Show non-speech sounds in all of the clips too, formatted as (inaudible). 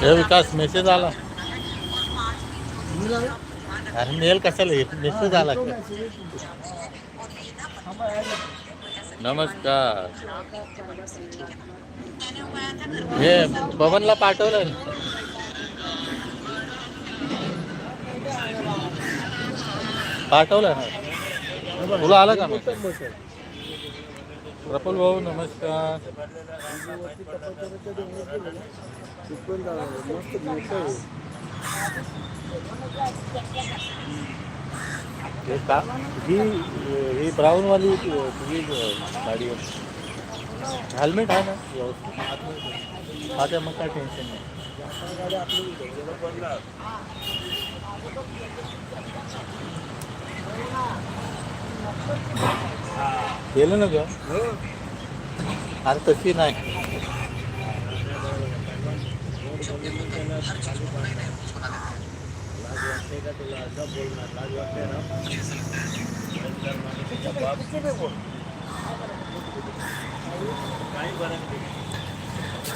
हे विकास मेसेज आला. अरे मेल कशाला येत मेसेज आला का? नमस्कार. हे पवनला पाठवलं. पाठवलं ना? तुला आलं का प्रफुल भाऊ नमस्कार. हे का? ही ही ब्राऊनवाली तुझी गाडी हेल्मेट आहे ना? व्यवस्थित. हा त्या मग काय टेन्शन नाही. केलं ना ग? अरे तशी नाही.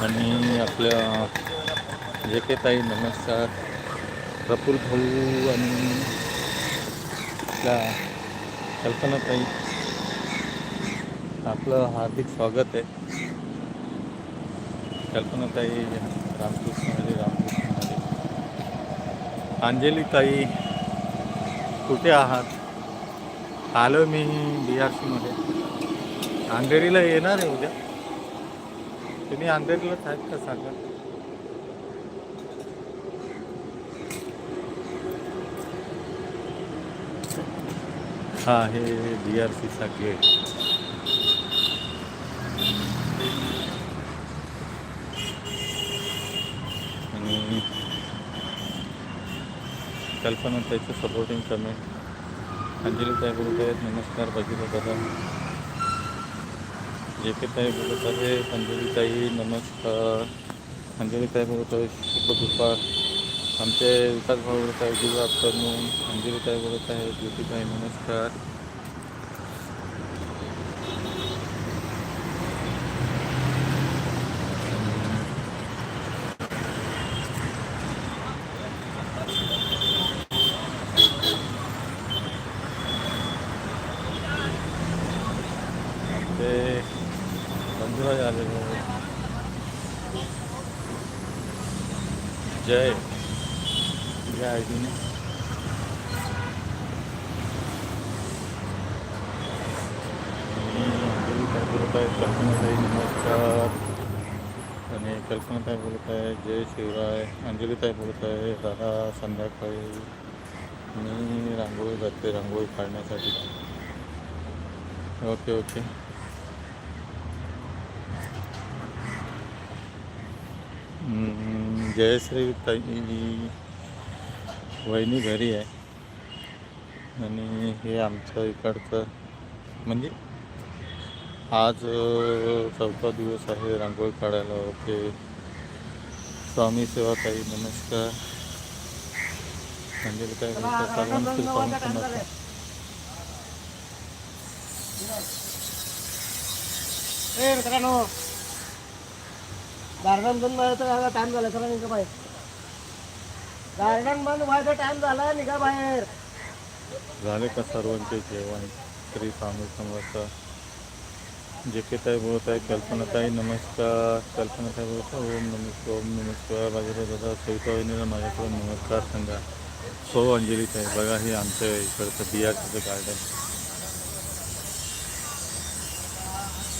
आणि आपल्या जे काही ताई नमस्कार प्रफुल भाऊ आणि आपल्या कल्पनाताई आपलं हार्दिक स्वागत आहे. कल्पनाताई रामकृष्णमध्ये रामकृष्णमध्ये. अंजलीताई कुठे आहात? आलो मी बी आर सीमध्ये अंधेरीला येणार आहे उद्या. तुम्ही अंधेरीलाच आहेत का सांगा हा हे बी आर सीचा गेट आणि कल्पना त्याचं सपोर्टिंग कमेंट अंजली ताई बोलत आहेत नमस्कार बघितलं दादा जे के ताई बोलत आहे अंजली ताई नमस्कार. अंजली ताई बोलत आहे शुभ दुपार. आमचे विकास भाऊ बोलत आहे गुड आफ्टरनून अंजली ताई बोलत आहे ज्योतिबाई ताई नमस्कार. ते जय. या आय डीने काय बोलत आहे? कल्पनाताई नमस्कार. आणि कल्पनाताई बोलत आहे जय शिवराय. अंजलीताई बोलत आहे दादा संध्याकाळी. मी रांगोळी जाते रांगोळी काढण्यासाठी. Okay okay. जय श्री ताई वहिनी घरी आहे. आणि हे आमचं इकडचं म्हणजे आज चौथा दिवस आहे रांगोळी काढायला. ओके. स्वामी सेवा ताई नमस्कार स्वामी समर्थ ए मित्रांनो गार्डन बंद व्हायचा टाइम झाला निघा बाहेर गार्डन बंद व्हायचा टाइम झाला निघा बाहेर. झाले का सर्वांचे जेवण? श्री स्वामी समर्थ. जे के ताई बोलत आहे कल्पनाताई नमस्कार. कल्पनाताई बोलत आहे ओम नमस्कार ओम नमस्कार बाजूला दादा सविता वहिनीला माझ्याकडून नमस्कार सांगा. सो अंजली ताई बघा हे आमच्या इकडचं बियाचं गार्डन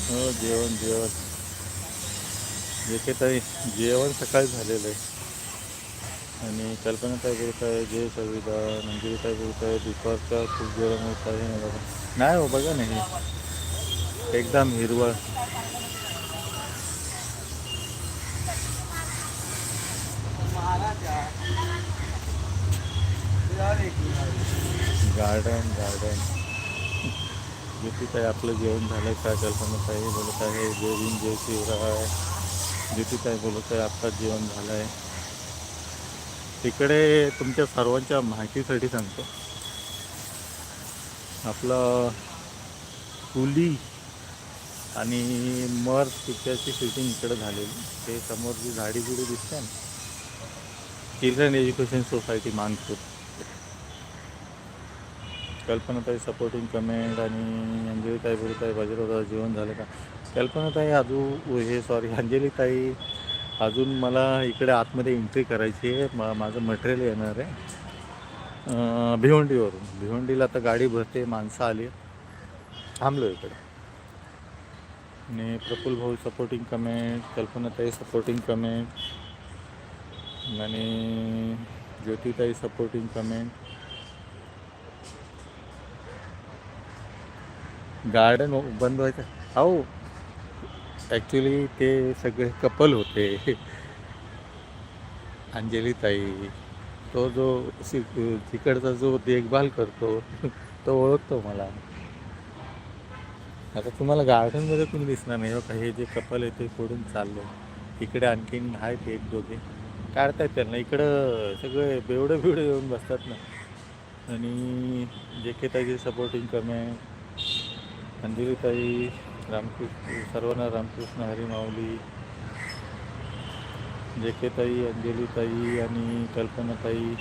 हो जेवण जेवण. जे के ताई जेवण सकाळी झालेलं आहे. आणि कल्पना काय बोलत आहे, जय अंजली काय बोलत आहे दुपारचा खूप गरम होत आहे ना बाबा नाही हो, बघा नाही एकदम हिरवळ. Garden garden. ज्योती ताई, आपलं जेवण झालं का? कल्पना ताई बोलत आहे, जय भीम, जय शिवराय. ज्योती ताई बोलत आहे आत्ताच जेवण झालं आहे तिकडे तुमच्या सर्वांच्या माहितीसाठी सांगतो. आपलं कुली आणि मर पिक्चरची शूटिंग इकडे झालेली. ते समोर जी झाडी बिडी दिसते ना चिल्ड्रन एज्युकेशन सोसायटी मानपूर. कल्पनाताई सपोर्टिंग कमेंट आणि अंजलीताई बोलताई बाजीराव जीवन झालं का? कल्पनाताई अजून हे सॉरी अंजलीताई अजून मला इकडे आतमध्ये एंट्री करायची आहे. मा माझं मटेरियल येणार आहे. भिवंडीवरून. भिवंडीला आता गाडी भरते माणसं आली थांबलो इकडे. आणि प्रफुल्ल भाऊ सपोर्टिंग कमेंट कल्पनाताई सपोर्टिंग कमेंट आणि ज्योतिताई सपोर्टिंग कमेंट गार्डन बंद व्हायचं. हो ॲक्च्युली ते सगळे कपल होते. अंजलीताई तो जो सि- तिकडचा जो देखभाल करतो तो ओळखतो मला. आता तुम्हाला गार्डनमध्ये तुम्ही दिसणार नाही हो हे जे कपल आहे ते फोडून चाललं. इकडे आणखीन आहेत एक दोघे. काढतायत त्यांना. इकडं सगळे बेवडे बिवडे येऊन बसतात ना. आणि जे काही ताईचे सपोर्टिंग आहे अंजलीताई रामकृष्ण सर्वांना रामकृष्ण हरी माऊली अंजलीताई आणि कल्पनाताई.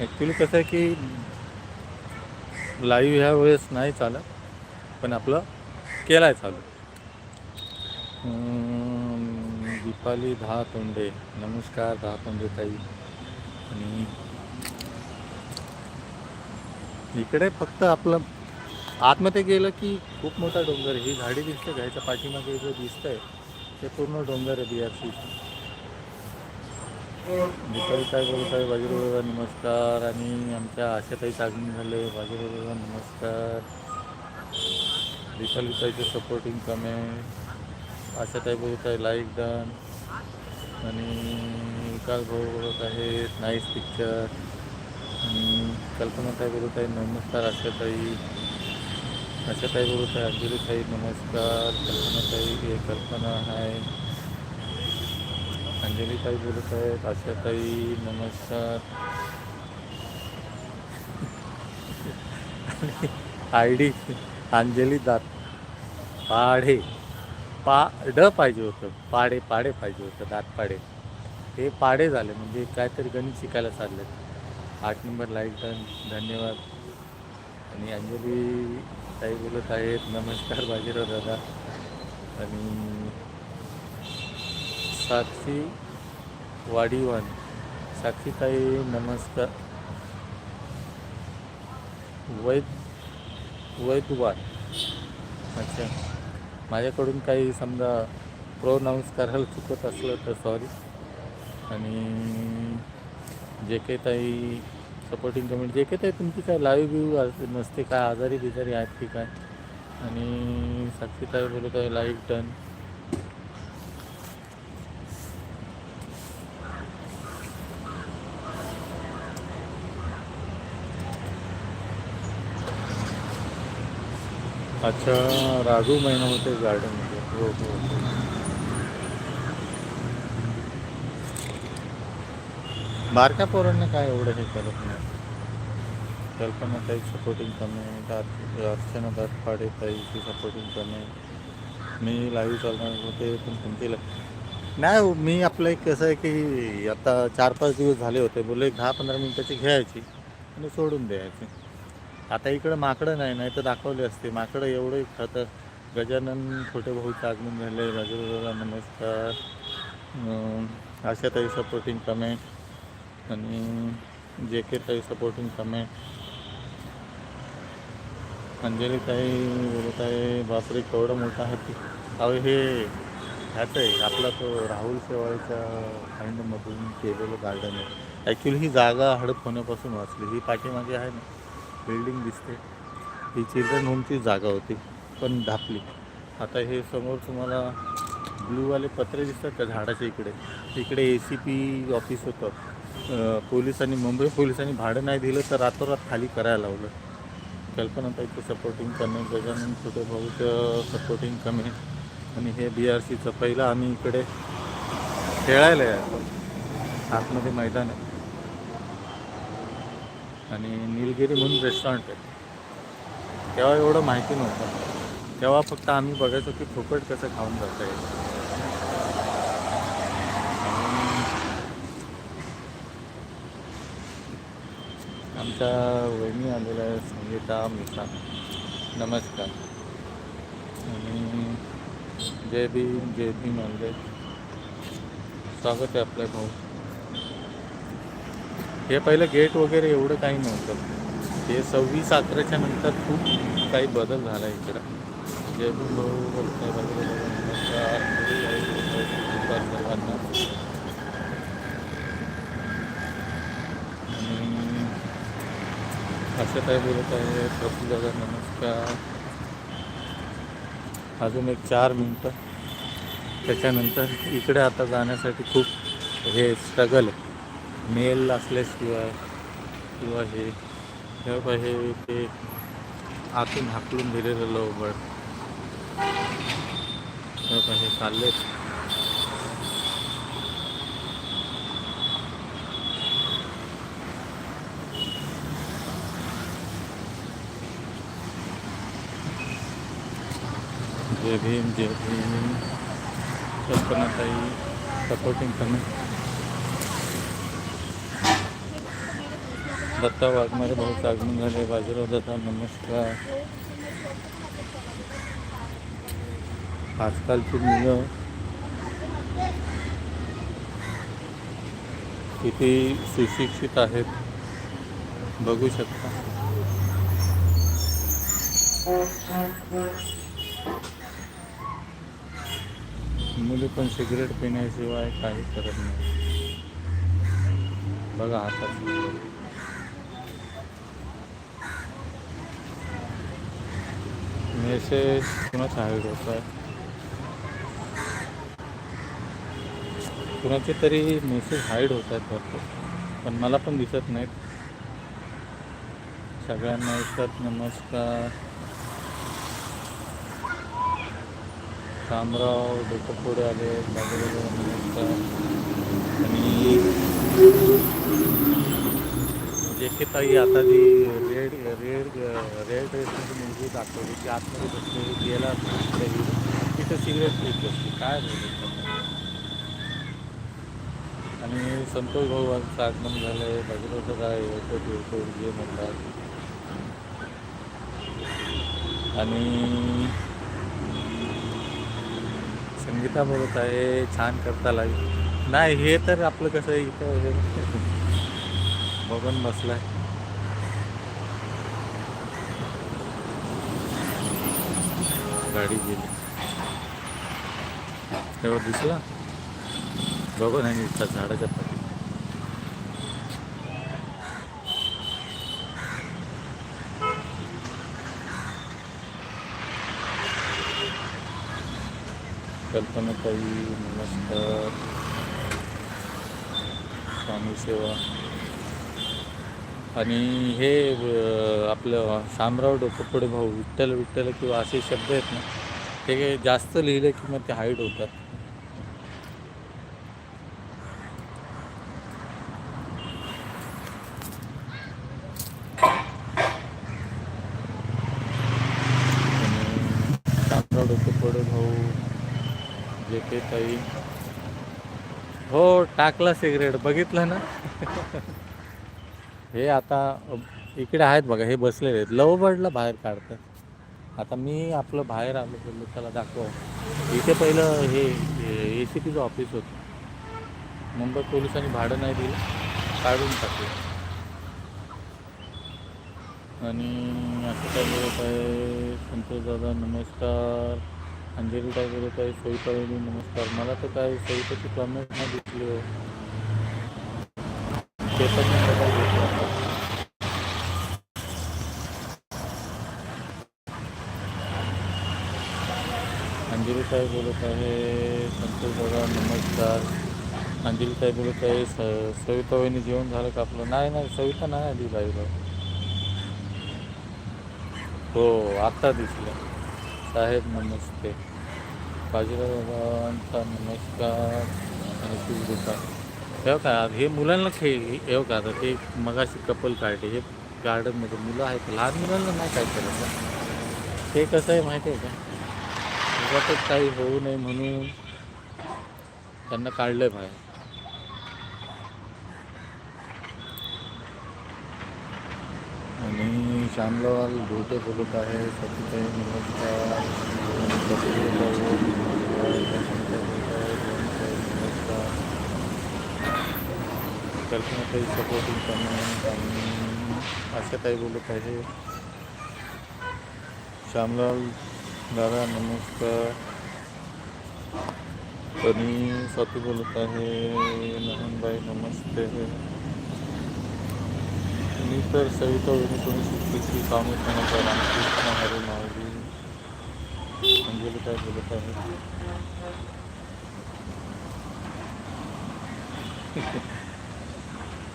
ॲक्च्युली कसं आहे की लाईव्ह ह्या वेळेस नाही चालत पण आपलं केलं आहे चालू दीपाली दहा तोंडे नमस्कार दहा तोंडे ताई आणि इकडे फक्त आपलं आतमध्ये गेलं की खूप मोठा डोंगर आहे. ही झाडी दिसते का? ह्याच्या पाठीमागे जो दिसतंय ते पूर्ण डोंगर आहे बी आर सी दीपाली काय बोलत आहे बाजीराव नमस्कार. आणि आमच्या आशाताई चागणी झाले. बाजीराव नमस्कार. दीपाली सपोर्टिंग कमेंट आशाताई बोलत आहे लाईक डन आणि विकास भाऊ बोलत आहेत नाईस पिक्चर आणि कल्पनाताई बोलत आहे नमस्कार आशाताई. आशाताई बोलत आहे अंजलीताई नमस्कार कल्पनाताई हे कल्पना आहे. अंजलीताई बोलत आहेत आशाताई नमस्कार. आय डी अंजली दात. पाढे पाड पाहिजे होतं. पाडे पाडे पाहिजे होतं दात पाडे. हे पाडे झाले म्हणजे काहीतरी गणित शिकायला चालले आठ नंबर लाईक डन. धन्यवाद. आणि अंजली ताई बोलत आहेत नमस्कार बाजीराव दादा. आणि साक्षी वाडीवान. साक्षीताई नमस्कार. वैद वैदवान. अच्छा. माझ्याकडून काही समजा प्रोनाऊन्स करायला चुकत असलं तर सॉरी आणि जे काही ताई सपोर्टिंग कमेंट जे काही तुमची काय लाईव्ह बिव्ह नसते काय आजारी बिजारी आहेत की काय? आणि साक्षीताई बोलत आहे लाईव्ह टर्न अच्छा राघू महिना होते गार्डनमध्ये हो हो. हो हो बारक्या पोरांना काय एवढं हे करत नाही. कल्पना ताई सपोर्टिंग कमेंट अर्चना दातपाडे ताईची सपोर्टिंग कमेंट मी लाईव्ह चालणार होते पण तुमची नाही मी आपलं एक कसं आहे की आता चार पाच दिवस झाले होते. बोलले एक दहा पंधरा मिनटाची घ्यायची आणि सोडून द्यायची. आता इकडं माकडं नाही नाही तर दाखवले असते. माकडं एवढं खातं गजानन छोटे भाऊचं आगमन झाले बाजूला नमस्कार. अं, आशाताई सपोर्टिंग कमेंट आणि जे के काही सपोर्टिंग कमेंट. अंजली काही बोलत आहे बापरे केवढं मोठा हत्ती अहो हे ह्याचं आहे आपला तो राहुल शेवाळच्या फाईंडमधून केलेलं गार्डन आहे. ॲक्च्युली ही जागा हडप होण्यापासून वाचली. ही पाठीमागे आहे ना बिल्डिंग दिसते. ही चिल्ड्रन होमची जागा होती पण धापली आता हे समोर तुम्हाला ब्लूवाले पत्रे दिसतात का झाडाच्या इकडे. इकडे ए सी पी ऑफिस होतं. पोलिसांनी मुंबई पोलिसांनी भाडं नाही दिलं तर रातोरात खाली करायला लावलं. कल्पनाताईचं सपोर्टिंग कमी गजानन छोटे भाऊचं सपोर्टिंग कमी. आणि हे बी आर सीचं पहिलं आम्ही इकडे खेळायला यायचो. आतमध्ये मैदान आहे. आणि निलगिरी म्हणून रेस्टॉरंट आहे. तेव्हा एवढं माहिती नव्हतं. तेव्हा फक्त आम्ही बघायचो की फुकट कसं खाऊन जाता येईल. आमच्या वहिनी आलेल्या आहे संगीता मिसा. नमस्कार. आणि जय भीम जय भीम आले स्वागत आहे आपल्या भाऊ. हे पहिलं गेट वगैरे एवढं काही नव्हतं. हे सव्वीस अकराच्या नंतर खूप काही बदल झाला इकडं. जय भीम भाऊ वगैरे वगैरे. नमस्कार नमस्कार सर्वांना आणि असं काय बोलत आहे प्रफुल दादा नमस्कार. अजून एक चार मिनटं. त्याच्यानंतर इकडे आता जाण्यासाठी खूप हे स्ट्रगल आहे. मेल असल्याशिवाय किंवा हे हे हे ते आतून हाकलून दिलेलं लवबड हे बघा जय भीम जय भीम। कल्पनाताई सपोर्टिंग करणं दत्ता वाघमारे बहुत आगमन झाले बाजीराव दत्ता नमस्कार. आजकालची मुलं किती सुशिक्षित आहेत बघू शकता. मुली पण सिगरेट पिण्याशिवाय काही करत नाही. बघा हातात मेसेज कुणाच हाईड होत आहे कुणाचे तरी मेसेज हाईड होत आहेत भरपूर पण मला पण दिसत नाहीत. सगळ्यांना येतात नमस्कार. शामराव डोकपुढे आले आणि जे की ताई आता ती रेड रेड रेड ड्रेसमध्ये मुलगी दाखवली ती आतमध्ये बसलेली गेला तिथं सिगरेट पीत बसली. काय आणि संतोष भाऊ आगमन झालं आहे बाजूला काय येतो येतो जे म्हणतात. आणि संगीता बोलत आहे छान करता लागेल नाही हे तर आपलं कसं आहे इथं हे. बघून बसलाय. गाडी गेली. तेव्हा दिसला? बघून आहे नुसता झाडाच्या कल्पनाताई नमस्कार. स्वामी सेवा. आणि हे आपलं शामराव डोकपुडे भाऊ विठ्ठल विठ्ठल किंवा असे शब्द आहेत ना ते जास्त लिहिले की मग ते हाईड होतात आणि शामराव डोकपुडे भाऊ ताई. हो टाकला सिगरेट. बघितलं ना? हे आता इकडे आहेत बघा हे बसलेले आहेत. लवबर्डला बाहेर काढतात. आता मी आपलं बाहेर आलो बोललो त्याला दाखव. इथे पहिलं हे ए सी पीचं ऑफिस होतं. मुंबई पोलिसांनी भाडं नाही दिलं काढून टाकलं. आणि असं काय बोलत आहे? संतोष दादा नमस्कार. अंजली काय बोलत आहे पाहिली नमस्कार. मला तर हो. काय सविताची कमेंट नाही दिसली हो. ते पण घेतलं अंजली साहेब बोलत आहे. संतोष दादा नमस्कार. अंजली साहेब बोलत आहे स सविता वहिनी जेवण झालं का आपलं? नाही नाही सविता नाही आली बाईला. हो आता दिसलं. साहेब नमस्ते. बाजीराव दादांचा नमस्कार. आणि शुभ हे का हे मुलांना खेळ हे का आता ते मगाशी कपल काढले हे गार्डनमध्ये मुलं आहेत लहान मुलांना नाही काय करायचं? ते कसं आहे माहिती आहे का? उगाच काही होऊ नये म्हणून त्यांना काढलं आहे बाहेर. आणि मी श्यामलाल धोटे बोलत आहे सतीताई नमस्कार. कल्पनाताई सपोर्टिंग कमेंट आणि आशाताई बोलत आहे. श्यामलाल दादा नमस्कार. आणि स्वाती बोलत आहे. लहानबाई नमस्ते. मी तर सविता वहिनी कोणी सुट्टीची स्वामी समर्थ रामकृष्ण हरे माऊली अंजली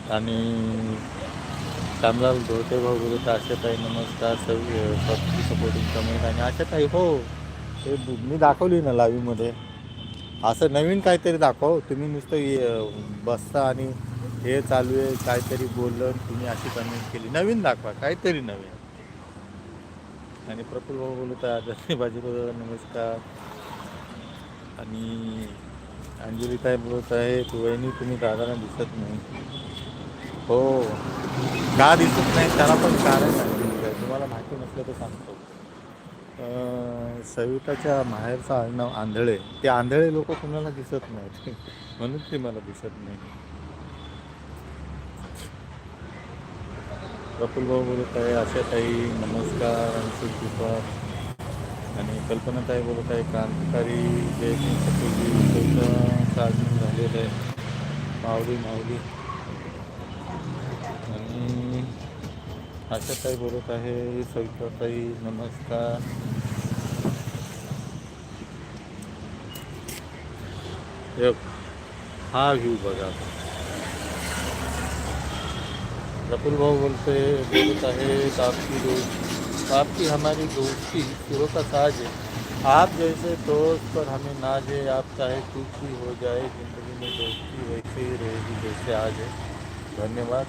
आणि श्यामलाल धोटे भाऊ बोलत आशाताई नमस्कार सवि स्वाती सपोर्टिंग कमेंट आणि आशाताई हो ते मी दाखवली ना लाईव्हमध्ये असं नवीन काहीतरी दाखव तुम्ही नुसतं बसता आणि हे चालू आहे काहीतरी बोललं तुम्ही अशी कमेंट केली. नवीन दाखवा काहीतरी नवीन. आणि प्रफुल भाऊ बोलत आहे आदरणीय बाजीराव नमस्कार. आणि अंजलीताई बोलत आहे तू वहिनी तुम्ही दादाला दिसत नाही. हो. का दिसत नाही? त्याला पण कारण आहे तुम्हाला माहिती नसलं तर सांगतो. सविताच्या माहेरचं आडनाव आंधळे. ते आंधळे लोक कुणाला दिसत नाहीत? (laughs) म्हणून ते मला दिसत नाही. प्रफुल भाऊ बोलत आहे आशाताई नमस्कार आणि सुखदुपार आणि कल्पनाताई बोलत आहे क्रांतिकारी जयसिंग सपूरजी सविता झालेलं आहे. माऊली माऊली. आणि आशाताई बोलत आहे सविताताई नमस्कार. हे हा व्ह्यू बघा. प्रफुल्ल भाऊ बोलते, बोलत आहे, आपकी दोस्त, आपकी हमारी दोस्ती शुरू का साज है। आप जैसे दोस्त पर हमें नाज है, आप चाहे कुछ भी हो जाए, ज़िंदगी में दोस्ती वैसे ही रहेगी जैसे आज है। धन्यवाद।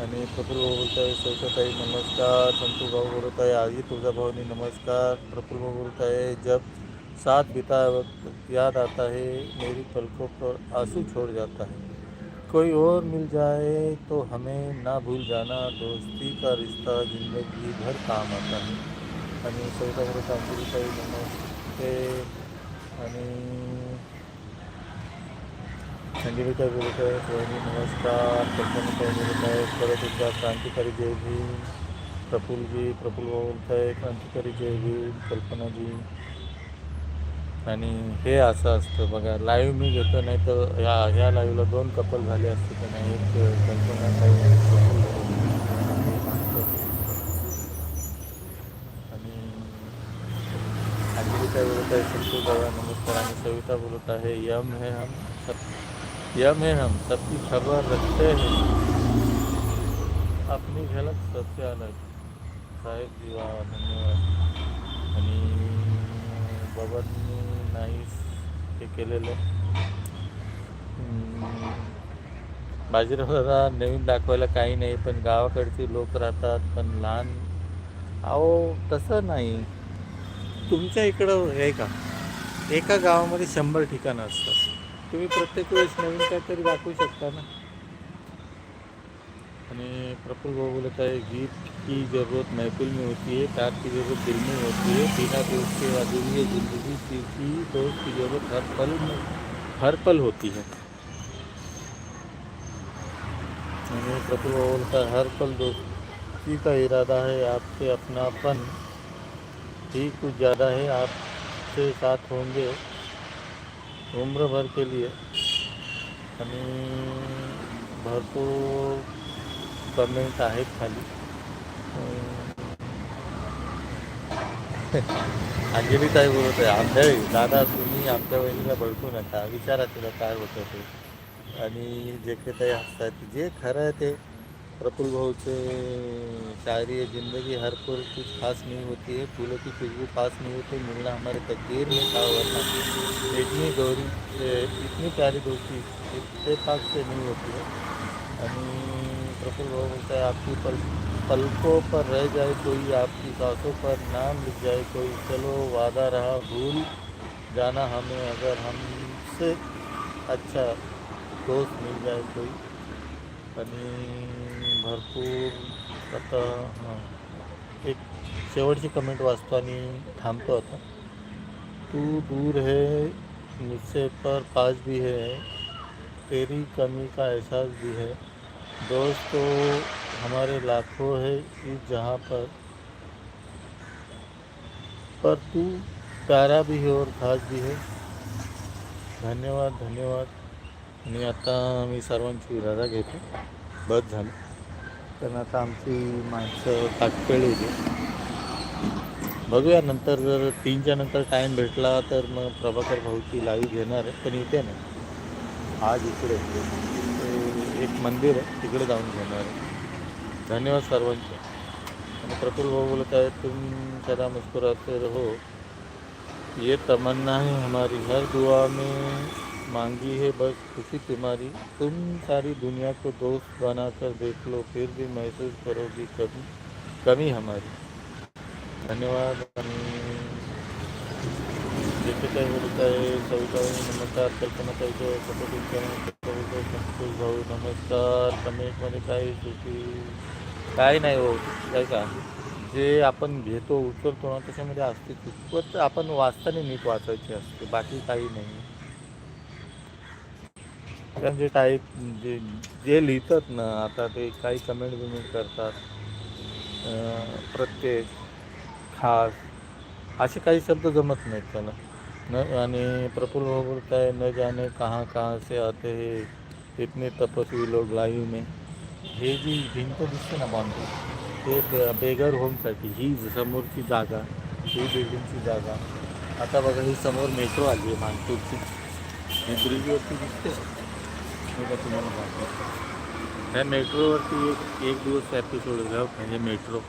आणि प्रफुल्ल भाऊ बोलत आहे सविताताई नमस्कार। संतू भाऊ बोलत आहे आजी तुळजाभवानी नमस्कार। प्रफुल्ल भाऊ बोलत आहे जब साथ बिताया वक्त याद आता है, मेरी पलकों पर आँसू छोड़ जाता है। कोई और मिल जाए तो हमें ना भूल जाना। दोस्ती का रिश्ता जिंदगी भर काम आता है। आणि सविता बोलत नमस्ते। आणि संजीविका बोलत आहे रोहिणी नमस्कार। कल्पनाताई बोलत आहे परत एकदा क्रांतिकारी जय भीम प्रफुल्लजी प्रफुल्ल भाऊ बोलत आहे क्रांतिकारी जय भीम कल्पनाजी आणि हे असं असतं बघा लाईव्ह मी घेतो नाही तर ह्या ह्या लाईव्हला दोन कपल झाले असते तर नाही एक कल्पना काही आणि अंजली बोलत आहे संतू दादा नमस्कार. आणि सविता बोलत आहे यम हे हम सब यम हे हम सबकी खबर रखते हैं। अपनी झलक सबसे अलग साहेब जीवा धन्यवाद। आणि बाबांनी नाईस हे केलेलं आहे. बाजीराव दादा नवीन दाखवायला काही नाही पण गावाकडचे लोक राहतात पण लहान अहो तसं नाही. तुमच्या इकडं आहे का? एका गावामध्ये शंभर ठिकाणं असतात. तुम्ही प्रत्येक वेळेस नवीन काहीतरी दाखवू शकता ना? आणि प्रफुल भाऊ बोलत आहे गीत की ज़रूरत महफिल में होती है, प्यार की ज़रूरत दिल में होती है, बिना दोस्त के अधूरी है ज़िंदगी की दोस्त की ज़रूरत हर पल में, हर पल होती है। प्रफुल बोलता है हर पल दोस्ती का इरादा है आपसे अपनापन ही कुछ ज़्यादा है, आपसे साथ होंगे उम्र भर के लिए। आणि भरपूर कमेंट आहेत खाली. अंजली ताई बोलत आहे आंधळे दादा तुम्ही आमच्या वहिनीला बळकू नका विचारा तिला काय होतं ते. आणि जे काही ताई हसतात जे खरं आहे ते प्रफुल भाऊचे शायरी जिंदगी हर पर कुछ खास नहीं होती है फूलों की खुशबू पास नहीं होती मिलना हमारे तकदीर में था वरना इतनी गौरी इतनी प्यारी दोस्ती इतफाक से नहीं होती है। आणि प्रफुल्ल भाऊ बोलता है, आपकी पल, पलकों पर रह जाए कोई, आपकी सांसों पर नाम लिख जाए कोई। चलो, वादा रहा, भूल जाना हमें, अगर हमसे अच्छा दोस्त मिल जाए कोई। आणि भरपूर आता हाँ। एक शेवटची कमेंट वाचतो आणि थांबतो आता। तू दूर है, मुझसे पर पास भी है। तेरी कमी का एहसास भी है। दोस्त तो हमारे लाखों है इस जहाँ पर। पर तू प्यारा भी है और खास भी है। धन्यवाद धन्यवाद। आणि आता मी सर्वांची इरादा घेतो। बस झालं. कारण आता आमची माणसं ताटपेळ होती बघूया नंतर जर तीनच्या नंतर टाईम भेटला तर मग प्रभाकर भाऊची लाईव्ह घेणार आहे पण इथे नाही. आज इकडे एक मंदिर आहे तिकडे जाऊन घेणार आहे. धन्यवाद सर्वांचे. आणि प्रफुल्ल भाऊ बोलत आहे तुम सदा मुस्कुराते रहो. ये तमन्ना है हमारी हर दुआ में मांगी है बस खुशी तुम्हारी. तुम सारी दुनिया को दोस्त बनाकर देख लो फिर भी महसूस करोगी कभी कमी हमारी. धन्यवाद. आणि काही होत आहे सविताई नमस्कार. कल्पना ताईचं सपोर्टिंग संतोष भाऊ नमस्कार कमेंटमध्ये काही सुटी काय नाही हो काय का जे आपण घेतो उचलतो ना त्याच्यामध्ये असते चुकवत आपण वाचताना नीट वाचायची असते बाकी काही नाही कारण जे टाईप जे जे लिहितात ना आता ते काही कमेंट बिमेंट करतात प्रत्येक खास असे काही शब्द जमत नाहीत त्याला न आणि प्रफुल्ल भाऊ बोलत आहे न जाने कहाँ कहाँ से आते हे इतने तपस्वी लोग लाईव में। हे जी भिंत दिसते ना बांधून ते बे- बेगर होमसाठी ही समोरची जागा, ही बिल्डिंगची जागा। आता बघा ही समोर मेट्रो आली आहे मानपूरची ही ब्रिजवरती दिसते हे बघा तुम्हाला दाखवतो. ह्या मेट्रोवरती एक एक दिवस एपिसोड घ्या म्हणजे मेट्रो।